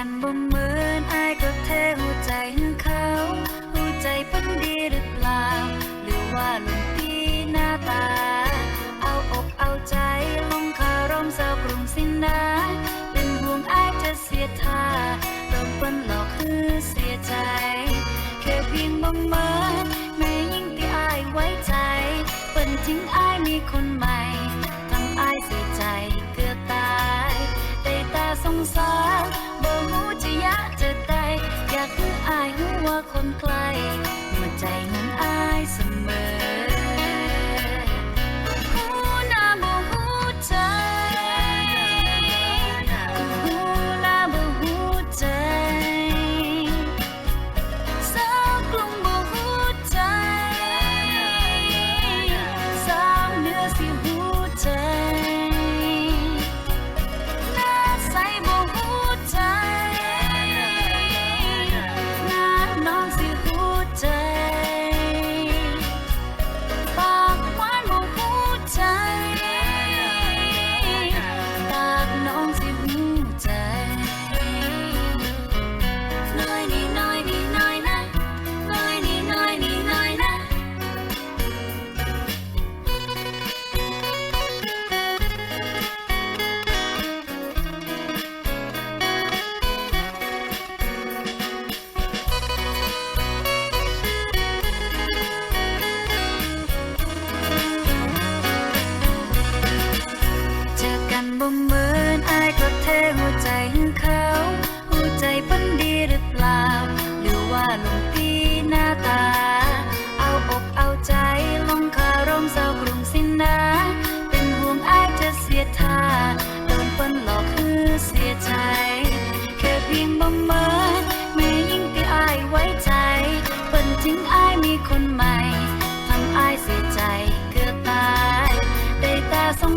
กันบ่เหมือนอายกับเธอหัวใจของเขาหัวใจเพิ่นดีหรือเปล่า หรือว่าลุงพี่หน้าตา เอาอกเอาใจลงคารมสาวกรุงสินนาเป็นห่วงอายจะเสียท่าโดนเปิ้นหลอกคือเสียใจ แค่เพียงบ่เหมือนแม่ยิ่งที่อายไว้ใจเปิ้นทิ้งอายมีคนใหม่ทำอายเสียใจเกือบตายได้แตาสงสาร คนไกล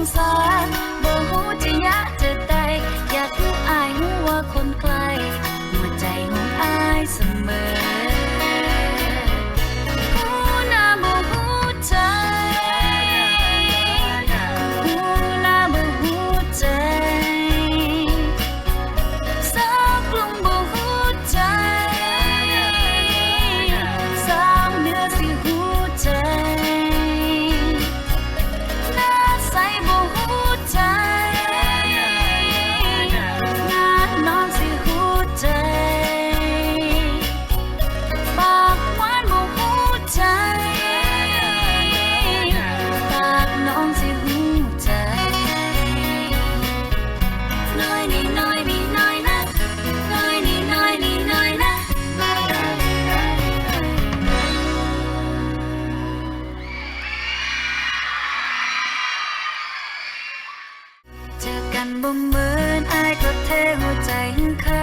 งสารบ่ฮู้จะยะจะไดอยากคืออายฮู้ว่าคนไกล บ่เหมือนอายก็เทหัวใจเขาหัวใจเพิ่นดีหรือเปล่า